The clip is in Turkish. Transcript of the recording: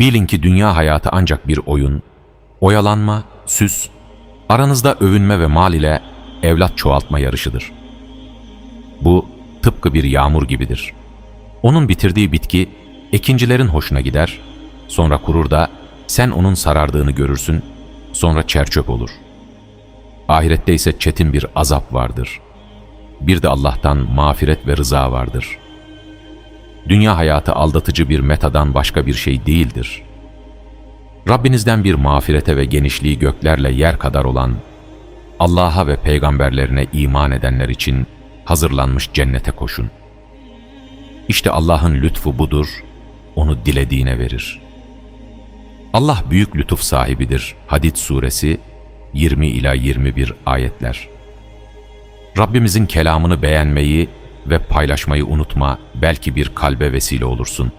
Bilin ki dünya hayatı ancak bir oyun, oyalanma, süs, aranızda övünme ve mal ile evlat çoğaltma yarışıdır. Bu tıpkı bir yağmur gibidir. Onun bitirdiği bitki ekincilerin hoşuna gider, sonra kurur da sen onun sarardığını görürsün, sonra çerçöp olur. Ahirette ise çetin bir azap vardır. Bir de Allah'tan mağfiret ve rıza vardır. Dünya hayatı aldatıcı bir metadan başka bir şey değildir. Rabbinizden bir mağfirete ve genişliği göklerle yer kadar olan, Allah'a ve peygamberlerine iman edenler için hazırlanmış cennete koşun. İşte Allah'ın lütfu budur, onu dilediğine verir. Allah büyük lütuf sahibidir. Hadid suresi 20 ila 21 ayetler. Rabbimizin kelamını beğenmeyi ve paylaşmayı unutma, belki bir kalbe vesile olursun.